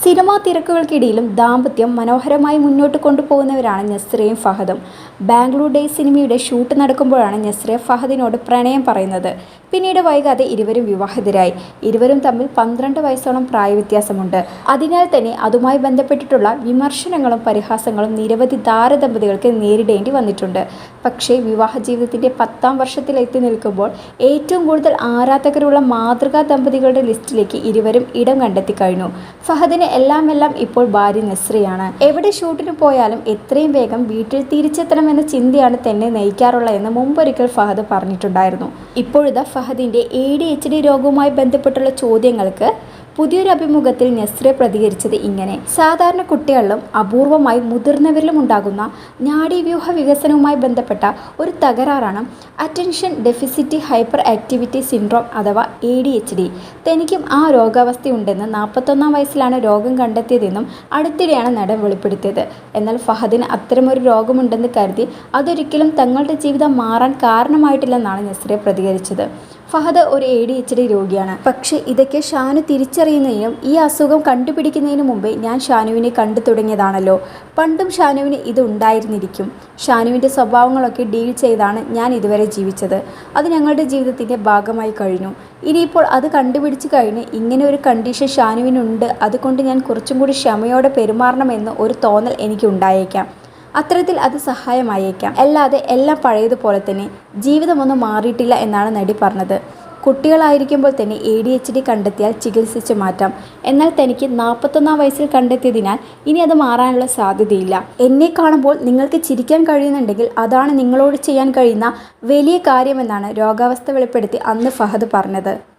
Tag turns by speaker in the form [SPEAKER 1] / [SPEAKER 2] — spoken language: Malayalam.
[SPEAKER 1] സിനിമാ തിരക്കുകൾക്കിടയിലും ദാമ്പത്യം മനോഹരമായി മുന്നോട്ട് കൊണ്ടുപോകുന്നവരാണ് നസ്രയും ഫഹദും. ബാംഗ്ലൂർ ഡേ സിനിമയുടെ ഷൂട്ട് നടക്കുമ്പോഴാണ് നസ്രിയ ഫഹദിനോട് പ്രണയം പറയുന്നത്. പിന്നീട് വൈകാതെ ഇരുവരും വിവാഹിതരായി. ഇരുവരും തമ്മിൽ പന്ത്രണ്ട് വയസ്സോളം പ്രായവ്യത്യാസമുണ്ട്. അതിനാൽ തന്നെ അതുമായി ബന്ധപ്പെട്ടിട്ടുള്ള വിമർശനങ്ങളും പരിഹാസങ്ങളും നിരവധി താരദമ്പതികൾക്ക് നേരിടേണ്ടി വന്നിട്ടുണ്ട്. പക്ഷേ വിവാഹ ജീവിതത്തിന്റെ പത്താം വർഷത്തിൽ എത്തി നിൽക്കുമ്പോൾ ഏറ്റവും കൂടുതൽ ആരാധകരുള്ള മാതൃകാ ദമ്പതികളുടെ ലിസ്റ്റിലേക്ക് ഇരുവരും ഇടം കണ്ടെത്തി കഴിഞ്ഞു. ഫഹദിന് എല്ലാം എല്ലാം ഇപ്പോൾ ഭാര്യ നസ്രിയാണ്. എവിടെ ഷൂട്ടിന് പോയാലും എത്രയും വേഗം വീട്ടിൽ തിരിച്ചെത്തണമെന്ന ചിന്തയാണ് തന്നെ നയിക്കാറുള്ളതെന്ന് മുമ്പൊരിക്കൽ ഫഹദ് പറഞ്ഞിട്ടുണ്ടായിരുന്നു. ഇപ്പോഴിതാ ഫഹദിന്റെ എ ഡി എച്ച് ഡി രോഗവുമായി ബന്ധപ്പെട്ടുള്ള ചോദ്യങ്ങൾക്ക് പുതിയൊരു അഭിമുഖത്തിൽ നെസ്രെ പ്രതികരിച്ചത് ഇങ്ങനെ. സാധാരണ കുട്ടികളിലും അപൂർവമായി മുതിർന്നവരിലും ഉണ്ടാകുന്ന നാഡീവ്യൂഹ വികസനവുമായി ബന്ധപ്പെട്ട ഒരു തകരാറാണ് attention deficit hyper activity syndrome അഥവാ എ ഡി എച്ച് ഡി തനിക്കും ആ രോഗാവസ്ഥയുണ്ടെന്ന് നാൽപ്പത്തൊന്നാം വയസ്സിലാണ് രോഗം കണ്ടെത്തിയതെന്നും അടുത്തിടെയാണ് നടൻ വെളിപ്പെടുത്തിയത്. എന്നാൽ ഫഹദിന് അത്തരമൊരു രോഗമുണ്ടെന്ന് കരുതി അതൊരിക്കലും തങ്ങളുടെ ജീവിതം മാറാൻ കാരണമായിട്ടില്ലെന്നാണ് നസ്രിയ പ്രതികരിച്ചത്. ഫഹദ് ഒരു എ ഡി എച്ച് ഡി രോഗിയാണ്. പക്ഷേ ഇതൊക്കെ ഷാനു തിരിച്ചറിയുന്നതിനും ഈ അസുഖം കണ്ടുപിടിക്കുന്നതിനു മുമ്പേ ഞാൻ ഷാനുവിനെ കണ്ടു തുടങ്ങിയതാണല്ലോ. പണ്ടും ഷാനുവിന് ഇത് ഉണ്ടായിരുന്നിരിക്കും. ഷാനുവിന്റെ സ്വഭാവങ്ങളൊക്കെ ഡീൽ ചെയ്താണ് ഞാൻ ഇതുവരെ ജീവിച്ചത്. അത് ഞങ്ങളുടെ ജീവിതത്തിന്റെ ഭാഗമായി കഴിഞ്ഞു. ഇനിയിപ്പോൾ അത് കണ്ടുപിടിച്ച് കഴിഞ്ഞ് ഇങ്ങനെ ഒരു കണ്ടീഷൻ ഷാനുവിനുണ്ട് അതുകൊണ്ട് ഞാൻ കുറച്ചും കൂടി ക്ഷമയോടെ പെരുമാറണമെന്ന് ഒരു തോന്നൽ എനിക്ക് ഉണ്ടായേക്കാം അത്തരത്തിൽ അത് സഹായമായേക്കാം. അല്ലാതെ എല്ലാം പഴയതുപോലെ തന്നെ ജീവിതമൊന്നും മാറിയിട്ടില്ല എന്നാണ് നടി പറഞ്ഞത്. കുട്ടികളായിരിക്കുമ്പോൾ തന്നെ എ ഡി എച്ച് ഡി കണ്ടെത്തിയാൽ ചികിത്സിച്ച് മാറ്റാം. എന്നാൽ തനിക്ക് നാൽപ്പത്തൊന്നാം വയസ്സിൽ കണ്ടെത്തിയതിനാൽ ഇനി അത് മാറാനുള്ള സാധ്യതയില്ല. എന്നെ കാണുമ്പോൾ നിങ്ങൾക്ക് ചിരിക്കാൻ കഴിയുന്നുണ്ടെങ്കിൽ അതാണ് നിങ്ങളോട് ചെയ്യാൻ കഴിയുന്ന വലിയ കാര്യമെന്നാണ് രോഗാവസ്ഥ വെളിപ്പെടുത്തി അന്ന് ഫഹദ് പറഞ്ഞത്.